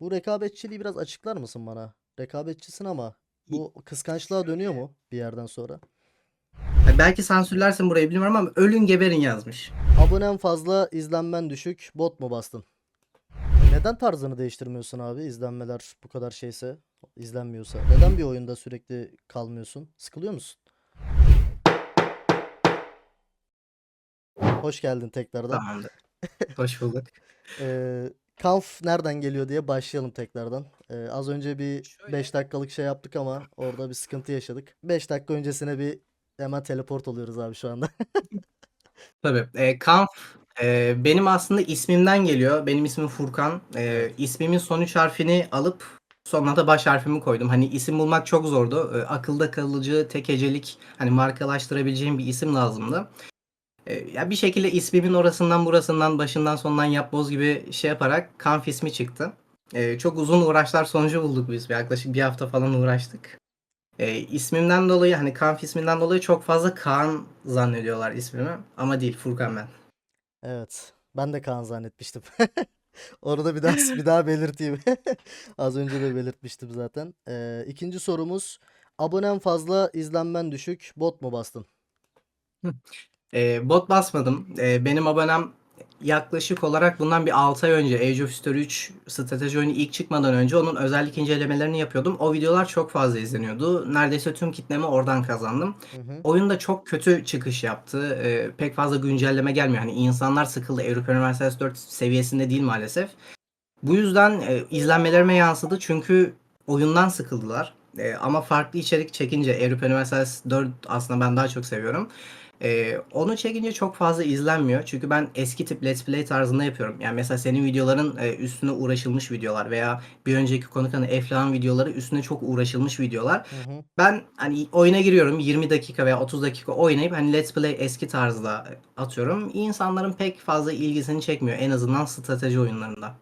Bu rekabetçiliği biraz açıklar mısın bana? Rekabetçisin ama bu kıskançlığa dönüyor mu bir yerden sonra? Belki sansürlersin burayı bilmiyorum ama ölün geberin yazmış. Abonen fazla, izlenmen düşük, bot mu bastın? Neden tarzını değiştirmiyorsun abi? İzlenmeler bu kadar şeyse, izlenmiyorsa. Neden bir oyunda sürekli kalmıyorsun? Sıkılıyor musun? Hoş geldin tekrardan. Tamamdır. Hoş bulduk. Ee, Kanf nereden geliyor diye başlayalım tekrardan. Ee, az önce bir Şöyle. 5 dakikalık şey yaptık ama orada bir sıkıntı yaşadık. 5 dakika öncesine bir hemen teleport oluyoruz abi şu anda. Tabii. E, Kanf e, benim aslında ismimden geliyor. Benim ismim Furkan. E, ismimin son üç harfini alıp sonuna da baş harfimi koydum. Hani isim bulmak çok zordu. E, akılda kalıcı, tek hecelik, hani markalaştırabileceğim bir isim lazımdı. E, ya bir şekilde ismimin orasından burasından başından sonundan yapboz gibi şey yaparak Kanf ismi çıktı. E, çok uzun uğraşlar sonucu bulduk biz. Yaklaşık bir hafta falan uğraştık. E, ismimden dolayı hani Kanf isminden dolayı çok fazla Kaan zannediyorlar ismimi. Ama değil Furkan ben. Evet. Ben de Kaan zannetmiştim. Orada bir daha bir daha belirteyim. Az önce de belirtmiştim zaten. Ee, ikinci sorumuz. Abonen fazla, izlenmen düşük. Bot mu bastın? E, bot basmadım. E, benim abonem yaklaşık olarak bundan bir 6 ay önce Age of History 3 strateji oyunu ilk çıkmadan önce onun özellik incelemelerini yapıyordum. O videolar çok fazla izleniyordu. Neredeyse tüm kitlemi oradan kazandım. Hı hı. Oyun da çok kötü çıkış yaptı. Ee, pek fazla güncelleme gelmiyor. Hani insanlar sıkıldı. Avrupa Üniversitesi 4 seviyesinde değil maalesef. Bu yüzden e, izlenmelerime yansıdı çünkü oyundan sıkıldılar. E, ama farklı içerik çekince Avrupa Üniversitesi 4 aslında ben daha çok seviyorum. E, onu çekince çok fazla izlenmiyor. Çünkü ben eski tip Let's Play tarzında yapıyorum. Yani mesela senin videoların e, üstüne uğraşılmış videolar veya bir önceki konuk hani Eflah'ın videoları üstüne çok uğraşılmış videolar. Hı hı. Ben hani oyuna giriyorum 20 dakika veya 30 dakika oynayıp hani Let's Play eski tarzda atıyorum. İnsanların pek fazla ilgisini çekmiyor en azından strateji oyunlarında.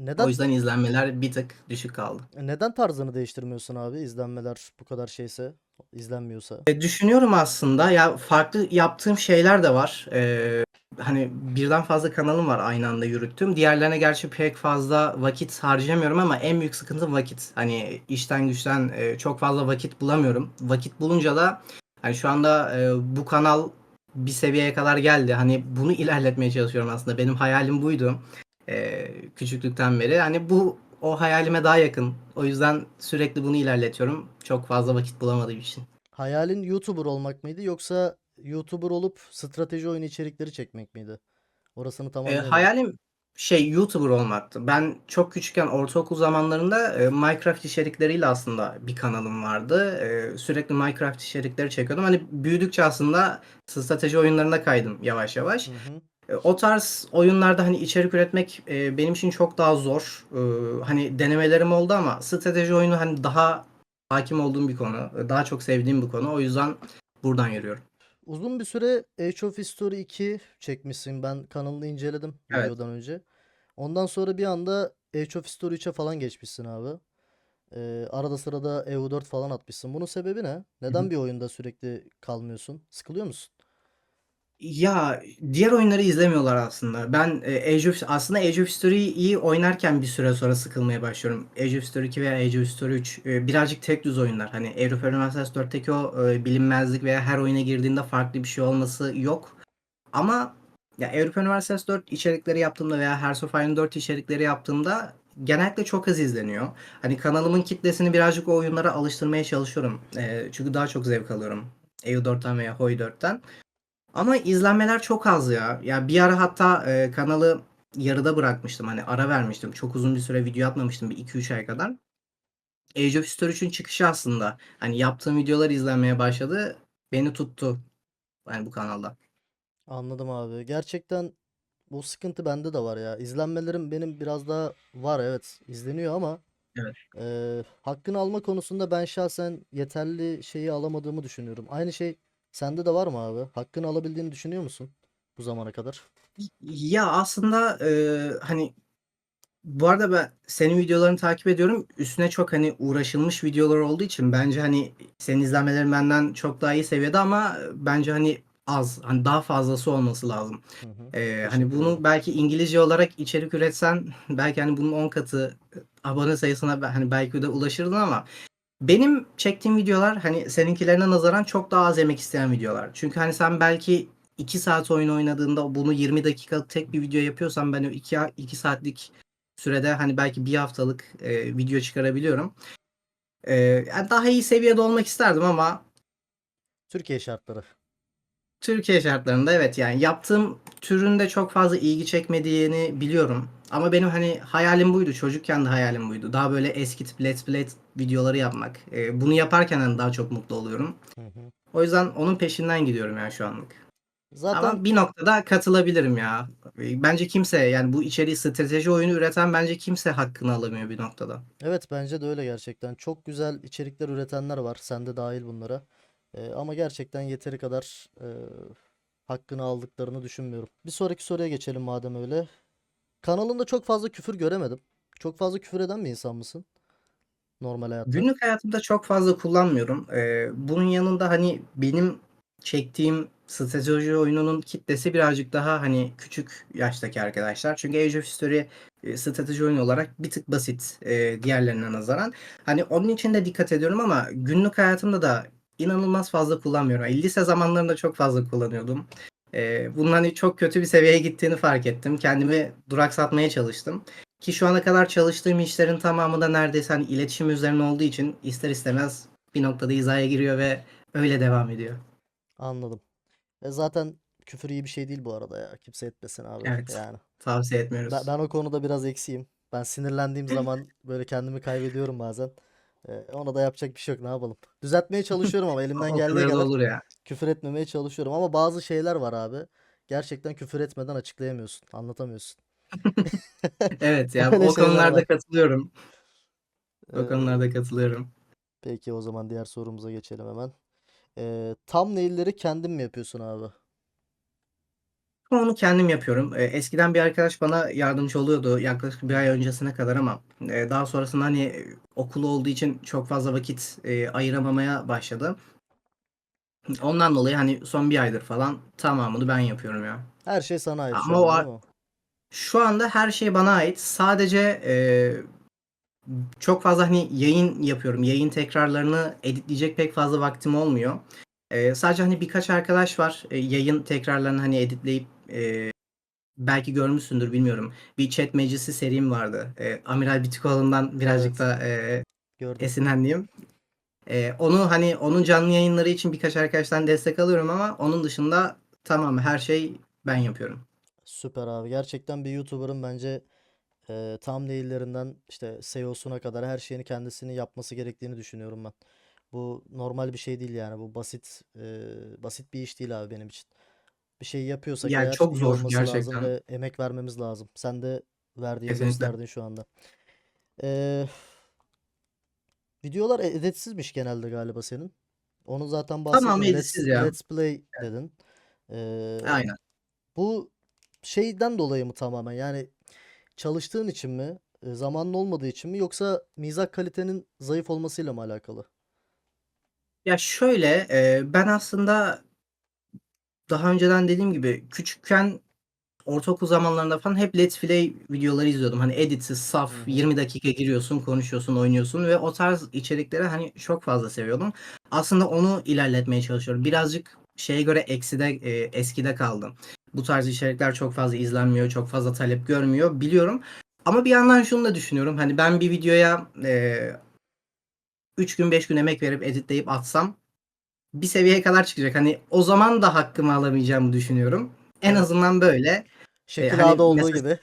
O Neden yüzden izlenmeler bir tık düşük kaldı. neden tarzını değiştirmiyorsun abi? İzlenmeler bu kadar şeyse, izlenmiyorsa. E, düşünüyorum aslında ya farklı yaptığım şeyler de var. E, hani birden fazla kanalım var aynı anda yürüttüğüm. Diğerlerine gerçi pek fazla vakit harcamıyorum ama en büyük sıkıntı vakit. Hani işten güçten e, çok fazla vakit bulamıyorum. Vakit bulunca da hani şu anda e, bu kanal bir seviyeye kadar geldi. Hani bunu ilerletmeye çalışıyorum aslında. Benim hayalim buydu. E, küçüklükten beri. Hani bu o hayalime daha yakın. O yüzden sürekli bunu ilerletiyorum. Çok fazla vakit bulamadığım için. Hayalin YouTuber olmak mıydı yoksa YouTuber olup strateji oyunu içerikleri çekmek miydi? Orasını E, hayalim şey YouTuber olmaktı. Ben çok küçükken ortaokul zamanlarında e, Minecraft içerikleriyle aslında bir kanalım vardı. E, sürekli Minecraft içerikleri çekiyordum. Hani büyüdükçe aslında strateji oyunlarına kaydım yavaş yavaş. Hı hı. E, O tarz oyunlarda hani içerik üretmek e, benim için çok daha zor. E, Hani denemelerim oldu ama strateji oyunu hani daha hakim olduğum bir konu. e, Daha çok sevdiğim bir konu. O yüzden buradan yürüyorum. Uzun bir süre Age of History 2 çekmişsin. Ben kanalını inceledim Evet. videodan önce. Ondan sonra bir anda Age of History 3'e falan geçmişsin abi. Ee, arada sırada EU4 falan atmışsın. Bunun sebebi ne? Neden hı. bir oyunda sürekli kalmıyorsun? Sıkılıyor musun? Ya diğer oyunları izlemiyorlar aslında. Ben e, Age of, aslında Age of History'yi oynarken bir süre sonra sıkılmaya başlıyorum. Age of History 2 veya Age of History 3 e, birazcık tek düz oyunlar. Hani Avrupa Üniversitesi 4'teki o e, bilinmezlik veya her oyuna girdiğinde farklı bir şey olması yok. Ama ya Avrupa Üniversitesi 4 içerikleri yaptığımda veya Hearts of Iron 4 içerikleri yaptığımda genellikle çok az izleniyor. Hani kanalımın kitlesini birazcık o oyunlara alıştırmaya çalışıyorum. E, çünkü daha çok zevk alıyorum. EU4'ten veya Hoi 4'ten. Ama izlenmeler çok az ya. Ya bir ara hatta e, kanalı yarıda bırakmıştım. Hani ara vermiştim. Çok uzun bir süre video atmamıştım. Bir 2-3 ay kadar. Age of History 3'ün çıkışı aslında. Hani yaptığım videolar izlenmeye başladı. Beni tuttu. Yani bu kanalda. Anladım abi. Gerçekten bu sıkıntı bende de var ya. İzlenmelerim benim biraz daha var evet. izleniyor ama Evet. e, hakkını alma konusunda ben şahsen yeterli şeyi alamadığımı düşünüyorum. Aynı şey sende de var mı abi? Hakkını alabildiğini düşünüyor musun bu zamana kadar? Ya aslında e, hani bu arada ben senin videolarını takip ediyorum. Üstüne çok hani uğraşılmış videolar olduğu için bence hani senin izlenmelerin benden çok daha iyi seviyede ama bence hani az. Hani daha fazlası olması lazım. Hı hı. Ee, hani bunu belki İngilizce olarak içerik üretsen belki hani bunun 10 katı abone sayısına be- hani belki de ulaşırdın ama benim çektiğim videolar hani seninkilerine nazaran çok daha az emek isteyen videolar. Çünkü hani sen belki 2 saat oyun oynadığında bunu 20 dakikalık tek bir video yapıyorsan ben o 2 2 saatlik sürede hani belki bir haftalık e, video çıkarabiliyorum. E, yani daha iyi seviyede olmak isterdim ama Türkiye şartları. Türkiye şartlarında evet yani yaptığım türünde çok fazla ilgi çekmediğini biliyorum. Ama benim hani hayalim buydu. Çocukken de hayalim buydu. Daha böyle eski tip Let's Play videoları yapmak. Ee, bunu yaparken hani daha çok mutlu oluyorum. Hı hı. O yüzden onun peşinden gidiyorum yani şu anlık. Zaten Ama bir noktada katılabilirim ya. Ee, Bence kimse yani bu içeriği strateji oyunu üreten bence kimse hakkını alamıyor bir noktada. evet bence de öyle gerçekten. Çok güzel içerikler üretenler var. Sen de dahil bunlara. Ee, ama gerçekten yeteri kadar e, hakkını aldıklarını düşünmüyorum. Bir sonraki soruya geçelim madem öyle. Kanalında çok fazla küfür göremedim. Çok fazla küfür eden bir insan mısın? Normal hayatta. Günlük hayatımda çok fazla kullanmıyorum. Ee, bunun yanında hani benim çektiğim strateji oyununun kitlesi birazcık daha hani küçük yaştaki arkadaşlar. Çünkü Age of History e, strateji oyunu olarak bir tık basit e, diğerlerine nazaran. Hani onun için de dikkat ediyorum ama günlük hayatımda da inanılmaz fazla kullanmıyorum. Lise zamanlarında çok fazla kullanıyordum. E, bunun hani çok kötü bir seviyeye gittiğini fark ettim. Kendimi duraksatmaya çalıştım. Ki şu ana kadar çalıştığım işlerin tamamı da neredeyse hani iletişim üzerine olduğu için ister istemez bir noktada hizaya giriyor ve öyle devam ediyor. Anladım. E zaten küfür iyi bir şey değil bu arada ya. Kimse etmesin abi. Evet. Yani. Tavsiye etmiyoruz. Ben, ben o konuda biraz eksiğim. Ben sinirlendiğim zaman böyle kendimi kaybediyorum bazen. E, ona da yapacak bir şey yok. Ne yapalım? Düzeltmeye çalışıyorum ama elimden geldiği kadar da kadar olur ya. küfür etmemeye çalışıyorum. Ama bazı şeyler var abi. Gerçekten küfür etmeden açıklayamıyorsun. Anlatamıyorsun. Evet ya Öyle o şeyler konularda var. katılıyorum. O konularda katılıyorum. peki o zaman diğer sorumuza geçelim hemen. E, thumbnail'leri kendin mi yapıyorsun abi? Onu kendim yapıyorum. Ee, Eskiden bir arkadaş bana yardımcı oluyordu yaklaşık bir ay öncesine kadar ama e, daha sonrasında hani okulu olduğu için çok fazla vakit e, ayıramamaya başladı. Ondan dolayı hani son bir aydır falan tamamını ben yapıyorum ya. Her şey sana ait şu Ama o an ar- değil mi? Şu anda her şey bana ait. Sadece e, çok fazla hani yayın yapıyorum. Yayın tekrarlarını editleyecek pek fazla vaktim olmuyor. E, sadece hani birkaç arkadaş var. E, yayın tekrarlarını hani editleyip e, belki görmüşsündür bilmiyorum. Bir chat meclisi serim vardı. E, Amiral Bitikoğlu'ndan birazcık da e, Gördüm. esinlenliyim. E, onu hani onun canlı yayınları için birkaç arkadaştan destek alıyorum ama onun dışında tamam her şey ben yapıyorum. Süper abi. Gerçekten bir YouTuber'ın bence e, thumbnail'lerinden işte SEO'suna kadar her şeyini kendisini yapması gerektiğini düşünüyorum ben. Bu normal bir şey değil yani. Bu basit e, basit bir iş değil abi benim için. Bir şey yapıyorsak Yani eğer çok iyi zor olması lazım gerçekten. ve emek vermemiz lazım. Sen de verdiğini Kesinlikle. gösterdin şu anda. E, videolar e- editsizmiş genelde galiba senin. Onu zaten Tamam bahsettin. Let's, ya. let's play dedin. E, Aynen. bu şeyden dolayı mı tamamen? Yani çalıştığın için mi? e, Zamanın olmadığı için mi? Yoksa mizah kalitenin zayıf olmasıyla mı alakalı? Ya şöyle e, ben aslında daha önceden dediğim gibi küçükken ortaokul zamanlarında falan hep Let's Play videoları izliyordum. Hani editsiz, saf, Hı hı. 20 dakika giriyorsun, konuşuyorsun, oynuyorsun ve o tarz içerikleri hani çok fazla seviyordum. Aslında onu ilerletmeye çalışıyorum. Birazcık şeye göre ekside, e, eskide kaldım. Bu tarz içerikler çok fazla izlenmiyor, çok fazla talep görmüyor biliyorum. Ama bir yandan şunu da düşünüyorum. Hani ben bir videoya e, 3 gün 5 gün emek verip editleyip atsam bir seviyeye kadar çıkacak. Hani o zaman da hakkımı alamayacağımı düşünüyorum. En azından böyle. Şekil hani olduğu mesela gibi.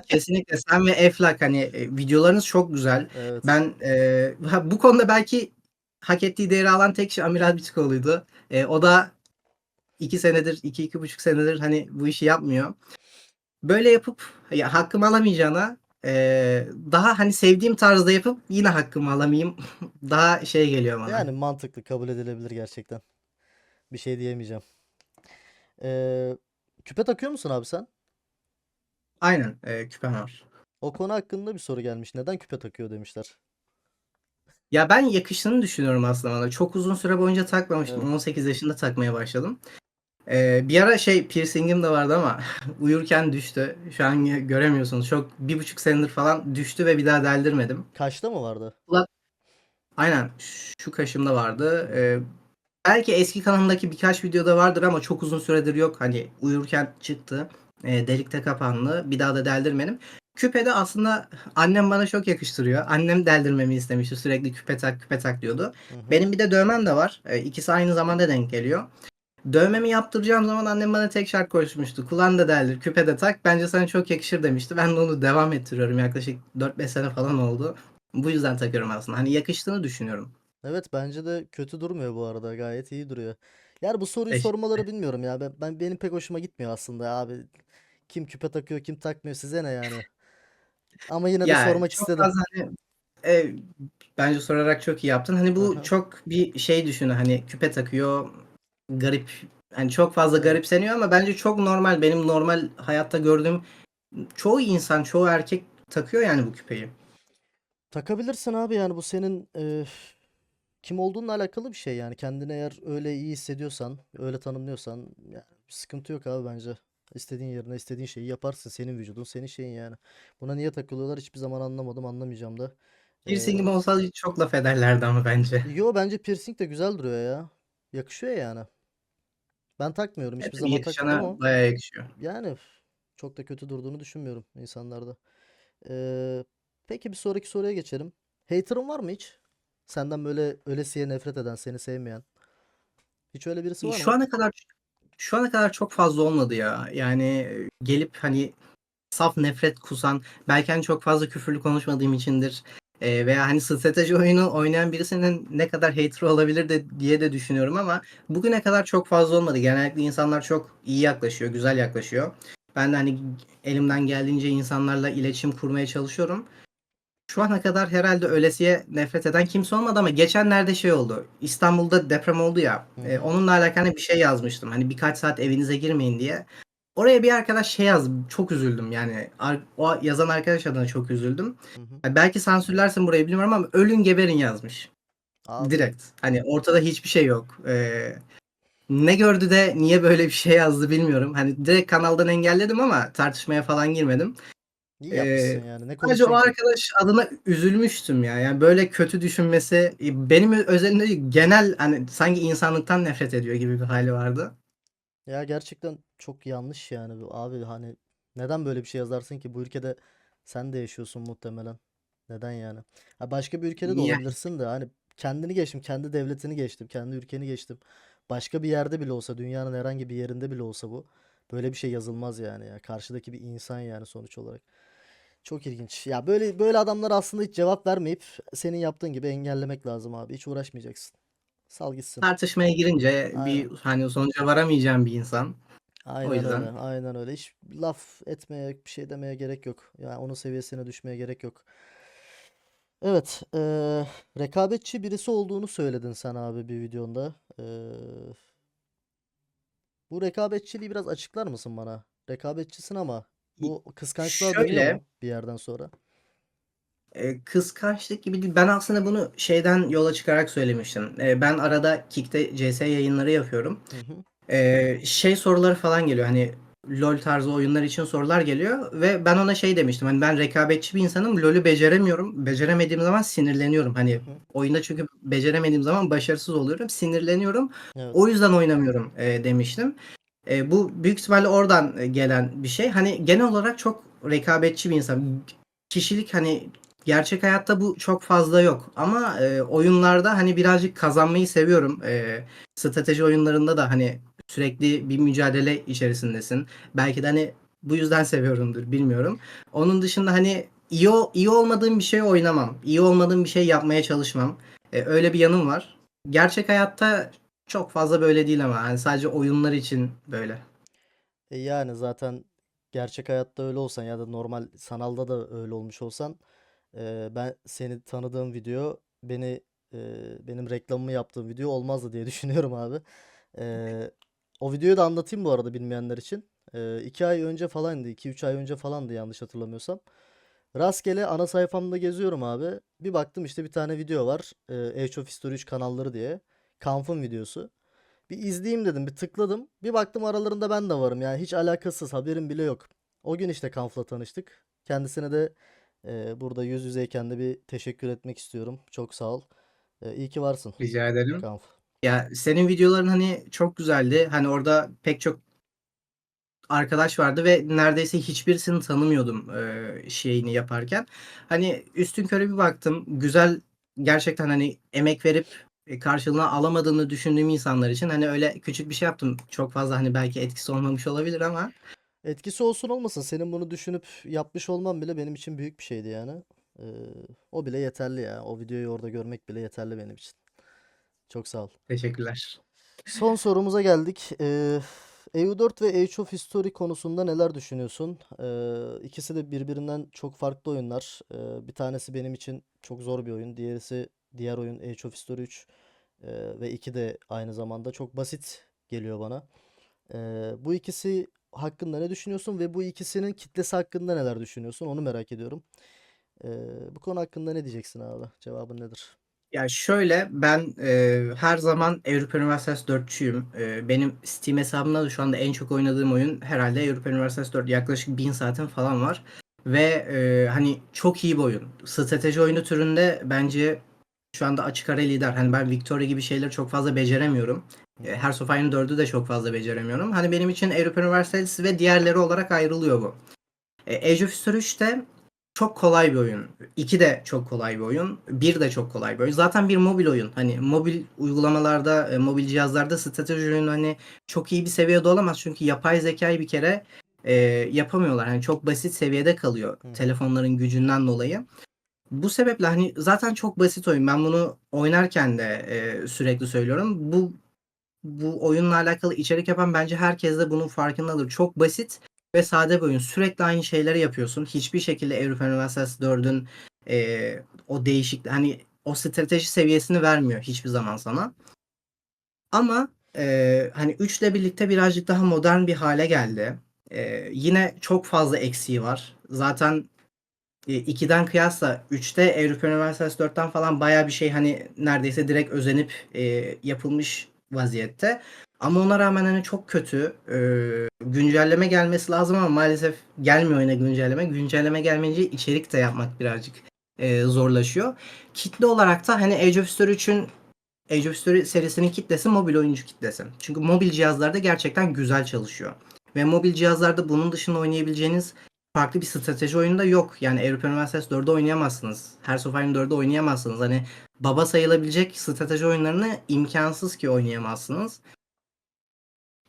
kesinlikle sen ve Eflak hani e, videolarınız çok güzel. Evet. Ben e, bu konuda belki hak ettiği değeri alan tek kişi Amiral Bitikoğlu'ydu. E, o da iki senedir, iki, iki buçuk senedir hani bu işi yapmıyor. Böyle yapıp ya, hakkımı alamayacağına e, daha hani sevdiğim tarzda yapıp yine hakkımı alamayayım. daha şey geliyor bana. Yani mantıklı kabul edilebilir gerçekten. Bir şey diyemeyeceğim. Ee, küpe takıyor musun abi sen? Aynen e, küpem var. O konu hakkında bir soru gelmiş. Neden küpe takıyor demişler. Ya ben yakıştığını düşünüyorum aslında bana. Çok uzun süre boyunca takmamıştım. Evet. 18 yaşında takmaya başladım. Ee, bir ara şey piercingim de vardı ama uyurken düştü. Şu an gö- göremiyorsunuz. Çok bir buçuk senedir falan düştü ve bir daha deldirmedim. Kaçta mı vardı? Aynen şu kaşımda vardı. Ee, belki eski kanalımdaki birkaç videoda vardır ama çok uzun süredir yok. Hani uyurken çıktı. Ee, delikte kapandı. Bir daha da deldirmedim. Küpe de aslında annem bana çok yakıştırıyor. Annem deldirmemi istemişti. Sürekli küpe tak küpe tak diyordu. Hı hı. Benim bir de dövmem de var. Ee, ikisi aynı zamanda denk geliyor. Dövmemi yaptıracağım zaman annem bana tek şart koşmuştu. Kulağını da deldir, küpe de tak. Bence sana çok yakışır demişti. Ben de onu devam ettiriyorum. Yaklaşık 4-5 sene falan oldu. Bu yüzden takıyorum aslında. Hani yakıştığını düşünüyorum. Evet bence de kötü durmuyor bu arada. Gayet iyi duruyor. Yani bu soruyu Teşekkür sormaları bilmiyorum ya. Ben, ben benim pek hoşuma gitmiyor aslında ya abi. Kim küpe takıyor, kim takmıyor size ne yani? Ama yine de Ya sormak çok istedim. fazla hani e, bence sorarak çok iyi yaptın. Hani bu Aha. çok bir şey düşün. Hani küpe takıyor. Garip. Hani çok fazla garipseniyor ama bence çok normal. Benim normal hayatta gördüğüm çoğu insan, çoğu erkek takıyor yani bu küpeyi. Takabilirsin abi yani bu senin e, kim olduğunla alakalı bir şey yani. Kendini eğer öyle iyi hissediyorsan, öyle tanımlıyorsan yani sıkıntı yok abi bence. İstediğin yerine istediğin şeyi yaparsın. Senin vücudun, senin şeyin yani. Buna niye takılıyorlar hiçbir zaman anlamadım, anlamayacağım da. E, Piercingim olsa çok laf ederlerdi ama bence. yo bence piercing de güzel duruyor ya. Yakışıyor yani. Ben takmıyorum. Hiçbir zaman takmadım yakışana ama bayağı yakışıyor. yani çok da kötü durduğunu düşünmüyorum insanlarda. Ee, peki bir sonraki soruya geçelim. Hater'ın var mı hiç? Senden böyle ölesiye nefret eden, seni sevmeyen. Hiç öyle birisi var Şu mı? ana kadar şu ana kadar çok fazla olmadı ya. Yani gelip hani saf nefret kusan, belki hani çok fazla küfürlü konuşmadığım içindir. Ee, veya hani strateji oyunu oynayan birisinin ne kadar hater olabilir de diye de düşünüyorum ama bugüne kadar çok fazla olmadı. Genellikle insanlar çok iyi yaklaşıyor, güzel yaklaşıyor. Ben de hani elimden geldiğince insanlarla iletişim kurmaya çalışıyorum. Şu ana kadar herhalde ölesiye nefret eden kimse olmadı ama geçenlerde şey oldu. İstanbul'da deprem oldu ya. Hı e, onunla alakalı bir şey yazmıştım. Hani birkaç saat evinize girmeyin diye. Oraya bir arkadaş şey yazdı. Çok üzüldüm yani. Ar- o yazan arkadaş adına çok üzüldüm. Hı hı. Belki sansürlersin burayı bilmiyorum ama ölün geberin yazmış. Abi Direkt. Hani ortada hiçbir şey yok. Ee, ne gördü de niye böyle bir şey yazdı bilmiyorum. Hani direkt kanaldan engelledim ama tartışmaya falan girmedim. iyi Ee, yapmışsın yani. Ne Sadece o ki? arkadaş adına üzülmüştüm ya. Yani böyle kötü düşünmesi e, benim özelimde genel hani sanki insanlıktan nefret ediyor gibi bir hali vardı. Ya gerçekten çok yanlış yani abi hani neden böyle bir şey yazarsın ki bu ülkede sen de yaşıyorsun muhtemelen. Neden yani? Ha başka bir ülkede de olabilirsin de hani kendini geçtim, kendi devletini geçtim, kendi ülkeni geçtim. Başka bir yerde bile olsa, dünyanın herhangi bir yerinde bile olsa bu böyle bir şey yazılmaz yani ya. Karşıdaki bir insan yani sonuç olarak. Çok ilginç. Ya böyle böyle adamlara aslında hiç cevap vermeyip senin yaptığın gibi engellemek lazım abi. Hiç uğraşmayacaksın. Sal gitsin. Tartışmaya girince Aynen. bir hani sonuca varamayacağım bir insan. O Aynen öyle. yüzden Aynen öyle. Hiç laf etmeye, bir şey demeye gerek yok. Yani onun seviyesine düşmeye gerek yok. Evet, eee, rekabetçi birisi olduğunu söyledin sen abi bir videonda. Eee, bu rekabetçiliği biraz açıklar mısın bana? Rekabetçisin ama bu kıskançlığa dönüyor şöyle mu bir yerden sonra? e, kıskançlık gibi değil. Ben aslında bunu şeyden yola çıkarak söylemiştim. E, ben arada Kick'te CS yayınları yapıyorum. Hı hı. Ee, şey soruları falan geliyor. Hani LoL tarzı oyunlar için sorular geliyor ve ben ona şey demiştim. Hani ben rekabetçi bir insanım LoL'ü beceremiyorum. Beceremediğim zaman sinirleniyorum. Hani oyunda çünkü beceremediğim zaman başarısız oluyorum sinirleniyorum. Evet. o yüzden oynamıyorum e, demiştim. E, bu büyük ihtimalle oradan e, gelen bir şey. Hani genel olarak çok rekabetçi bir insan. Kişilik hani gerçek hayatta bu çok fazla yok. Ama e, oyunlarda hani birazcık kazanmayı seviyorum. E, strateji oyunlarında da hani sürekli bir mücadele içerisindesin. Belki de hani bu yüzden seviyorumdur bilmiyorum. Onun dışında hani iyi iyi olmadığım bir şey oynamam. İyi olmadığım bir şey yapmaya çalışmam. E, öyle bir yanım var. Gerçek hayatta çok fazla böyle değil ama hani sadece oyunlar için böyle. E yani zaten gerçek hayatta öyle olsan ya da normal sanalda da öyle olmuş olsan e, ben seni tanıdığım video beni e, benim reklamımı yaptığım video olmazdı diye düşünüyorum abi. E, o videoyu da anlatayım bu arada bilmeyenler için. E, iki ay önce falandı, iki üç ay önce falandı yanlış hatırlamıyorsam. Rastgele ana sayfamda geziyorum abi. Bir baktım işte bir tane video var. E, Age of History 3 kanalları diye. Kamp'ın videosu. Bir izleyeyim dedim. Bir tıkladım. Bir baktım aralarında ben de varım. Yani hiç alakasız. Haberim bile yok. O gün işte Kanf'la tanıştık. Kendisine de e, burada yüz yüzeyken de bir teşekkür etmek istiyorum. Çok sağ ol. E, iyi ki varsın Rica ederim. Kanf. Ya senin videoların hani çok güzeldi. Hani orada pek çok arkadaş vardı ve neredeyse hiçbirisini tanımıyordum e, şeyini yaparken. Hani üstün körü bir baktım. Güzel gerçekten hani emek verip e, karşılığını alamadığını düşündüğüm insanlar için hani öyle küçük bir şey yaptım. Çok fazla hani belki etkisi olmamış olabilir ama Etkisi olsun olmasın. Senin bunu düşünüp yapmış olman bile benim için büyük bir şeydi yani. E, o bile yeterli ya. O videoyu orada görmek bile yeterli benim için. Çok sağ ol. teşekkürler. Son sorumuza geldik. Ee, EU4 ve Age of History konusunda neler düşünüyorsun? Ee, ikisi de birbirinden çok farklı oyunlar. Ee, bir tanesi benim için çok zor bir oyun. Diğerisi diğer oyun Age of History 3 Ee, ve 2 de aynı zamanda çok basit geliyor bana. Ee, bu ikisi hakkında ne düşünüyorsun ve bu ikisinin kitlesi hakkında neler düşünüyorsun? Onu merak ediyorum. Ee, bu konu hakkında ne diyeceksin abi? Cevabın nedir? Ya şöyle ben e, her zaman Avrupa Üniversitesi 4'çüyüm. E, benim Steam hesabımda da şu anda en çok oynadığım oyun herhalde Avrupa Üniversitesi 4. Yaklaşık 1000 saatim falan var. Ve e, hani çok iyi bir oyun. Strateji oyunu türünde bence şu anda açık ara lider. Hani ben Victoria gibi şeyleri çok fazla beceremiyorum. E, Hearts of Iron 4'ü de çok fazla beceremiyorum. Hani benim için Avrupa Üniversitesi ve diğerleri olarak ayrılıyor bu. E, Age of History 3 de çok kolay bir oyun. 2 de çok kolay bir oyun. 1 de çok kolay bir oyun. Zaten bir mobil oyun. Hani mobil uygulamalarda, e, mobil cihazlarda strateji oyunu hani çok iyi bir seviyede olamaz. Çünkü yapay zekayı bir kere e, yapamıyorlar. Hani çok basit seviyede kalıyor Hı. telefonların gücünden dolayı. Bu sebeple hani zaten çok basit oyun. Ben bunu oynarken de e, sürekli söylüyorum. Bu bu oyunla alakalı içerik yapan bence herkes de bunun farkındadır. Çok basit ve sade bir oyun. Sürekli aynı şeyleri yapıyorsun. Hiçbir şekilde Avrupa Üniversitesi 4'ün e, o değişik hani o strateji seviyesini vermiyor hiçbir zaman sana. Ama e, hani 3 ile birlikte birazcık daha modern bir hale geldi. E, yine çok fazla eksiği var. Zaten e, 2'den kıyasla 3'te Avrupa Üniversitesi 4'ten falan baya bir şey hani neredeyse direkt özenip e, yapılmış vaziyette. Ama ona rağmen hani çok kötü. E, güncelleme gelmesi lazım ama maalesef gelmiyor yine güncelleme. Güncelleme gelmeyince içerik de yapmak birazcık e, zorlaşıyor. Kitle olarak da hani Age of History 3'ün Age of History serisinin kitlesi mobil oyuncu kitlesi. Çünkü mobil cihazlarda gerçekten güzel çalışıyor. Ve mobil cihazlarda bunun dışında oynayabileceğiniz farklı bir strateji oyunu da yok. Yani Avrupa Üniversitesi 4'de oynayamazsınız. Hearts of Iron 4'de oynayamazsınız. Hani baba sayılabilecek strateji oyunlarını imkansız ki oynayamazsınız.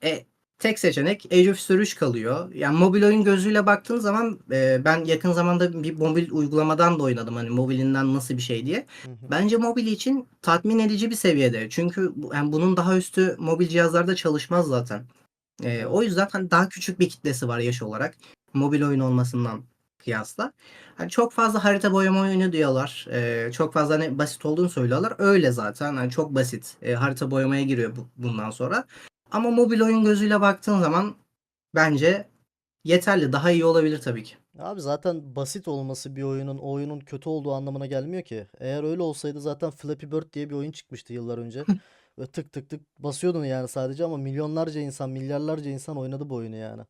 E, tek seçenek Age of History 3 kalıyor. Yani mobil oyun gözüyle baktığın zaman e, ben yakın zamanda bir mobil uygulamadan da oynadım. Hani mobilinden nasıl bir şey diye. Hı hı. Bence mobil için tatmin edici bir seviyede. Çünkü yani bunun daha üstü mobil cihazlarda çalışmaz zaten. Ee, o yüzden hani daha küçük bir kitlesi var yaş olarak. Mobil oyun olmasından kıyasla. Hani çok fazla harita boyama oyunu diyorlar. Ee, çok fazla hani basit olduğunu söylüyorlar. Öyle zaten. Hani çok basit. Ee, harita boyamaya giriyor bu- bundan sonra. Ama mobil oyun gözüyle baktığın zaman bence yeterli. Daha iyi olabilir tabii ki. Abi zaten basit olması bir oyunun o oyunun kötü olduğu anlamına gelmiyor ki. Eğer öyle olsaydı zaten Flappy Bird diye bir oyun çıkmıştı yıllar önce. Ve tık tık tık basıyordun yani sadece ama milyonlarca insan, milyarlarca insan oynadı bu oyunu yani.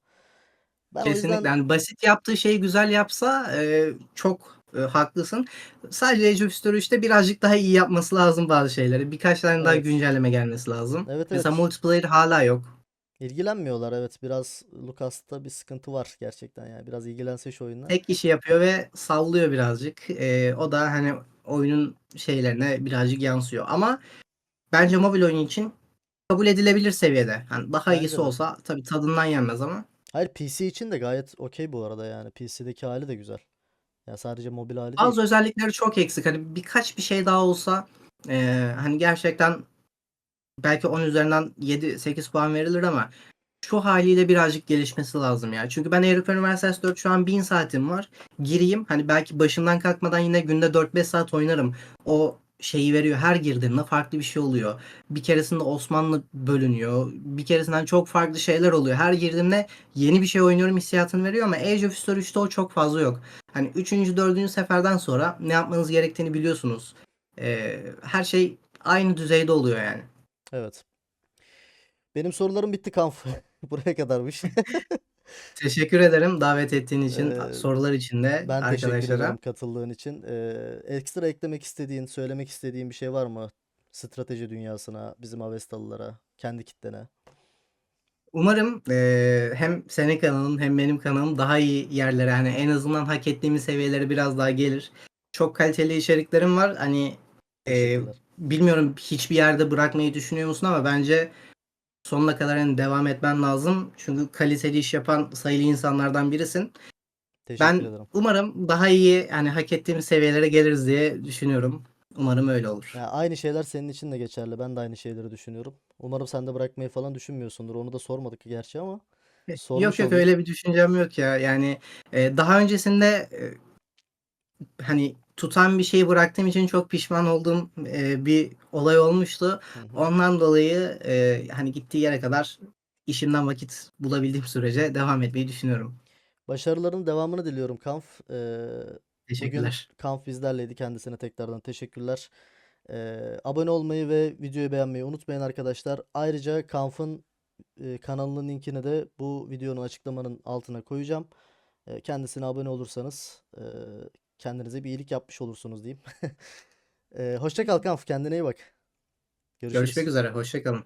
Ben o Kesinlikle. yüzden Yani basit yaptığı şeyi güzel yapsa e, çok e, haklısın. Sadece Age of History 3'te birazcık daha iyi yapması lazım bazı şeyleri. Birkaç tane daha evet. güncelleme gelmesi lazım. Evet Mesela evet. multiplayer hala yok. İlgilenmiyorlar evet. Biraz Lucas'ta bir sıkıntı var gerçekten yani. Biraz ilgilense şu oyunla. Tek kişi yapıyor ve sallıyor birazcık. E, o da hani oyunun şeylerine birazcık yansıyor. Ama bence mobil oyun için kabul edilebilir seviyede. Yani daha iyisi Bence de. olsa tabii tadından yenmez ama. Hayır PC için de gayet okey bu arada yani. PC'deki hali de güzel. Ya sadece mobil hali Bazı değil. özellikleri çok eksik. Hani birkaç bir şey daha olsa e, hani gerçekten belki 10 üzerinden 7-8 puan verilir ama şu haliyle birazcık gelişmesi lazım ya. Çünkü ben Avrupa Üniversitesi 4 şu an 1000 saatim var. Gireyim hani belki başımdan kalkmadan yine günde 4-5 saat oynarım. O şeyi veriyor. Her girdiğimde farklı bir şey oluyor. Bir keresinde Osmanlı bölünüyor. Bir keresinden çok farklı şeyler oluyor. Her girdiğimde yeni bir şey oynuyorum hissiyatını veriyor ama Age of History 3'te o çok fazla yok. Hani 3. 4. seferden sonra ne yapmanız gerektiğini biliyorsunuz. Ee, her şey aynı düzeyde oluyor yani. Evet. Benim sorularım bitti Kanf. Buraya kadarmış. Teşekkür ederim davet ettiğin için, Eee, sorular için de ben teşekkür arkadaşlara. ederim katıldığın için. Eee, ekstra eklemek istediğin, söylemek istediğin bir şey var mı? Strateji dünyasına, bizim Avestalılara, kendi kitlene. Umarım eee, hem senin kanalın hem benim kanalım daha iyi yerlere hani en azından hak ettiğimiz seviyelere biraz daha gelir. Çok kaliteli içeriklerim var. Hani eee, Teşekkürler. bilmiyorum hiçbir yerde bırakmayı düşünüyor musun ama bence sonuna kadar hani devam etmen lazım. Çünkü kaliteli iş yapan sayılı insanlardan birisin. Teşekkür Ben ederim. umarım daha iyi yani hak ettiğimiz seviyelere geliriz diye düşünüyorum. Umarım öyle olur. Ya aynı şeyler senin için de geçerli. Ben de aynı şeyleri düşünüyorum. Umarım sen de bırakmayı falan düşünmüyorsundur. Onu da sormadık gerçi ama Yok sormuş yok olayım. öyle bir düşüncem yok ya. Yani eee, daha öncesinde eee, hani tutan bir şeyi bıraktığım için çok pişman olduğum eee, bir olay olmuştu. Hı hı. Ondan dolayı eee, hani gittiği yere kadar işimden vakit bulabildiğim sürece devam etmeyi düşünüyorum. Başarıların devamını diliyorum Kanf. Bugün Teşekkürler. Kanf bizlerleydi. Kendisine tekrardan teşekkürler. Eee, abone olmayı ve videoyu beğenmeyi unutmayın arkadaşlar. Ayrıca Kanf'ın e, kanalının linkini de bu videonun açıklamanın altına koyacağım. E, kendisine abone olursanız e, kendinize bir iyilik yapmış olursunuz diyeyim. e, hoşça kal Kanf. Kendine iyi bak. Görüşmek Görüşürüz. üzere. Hoşça kalın.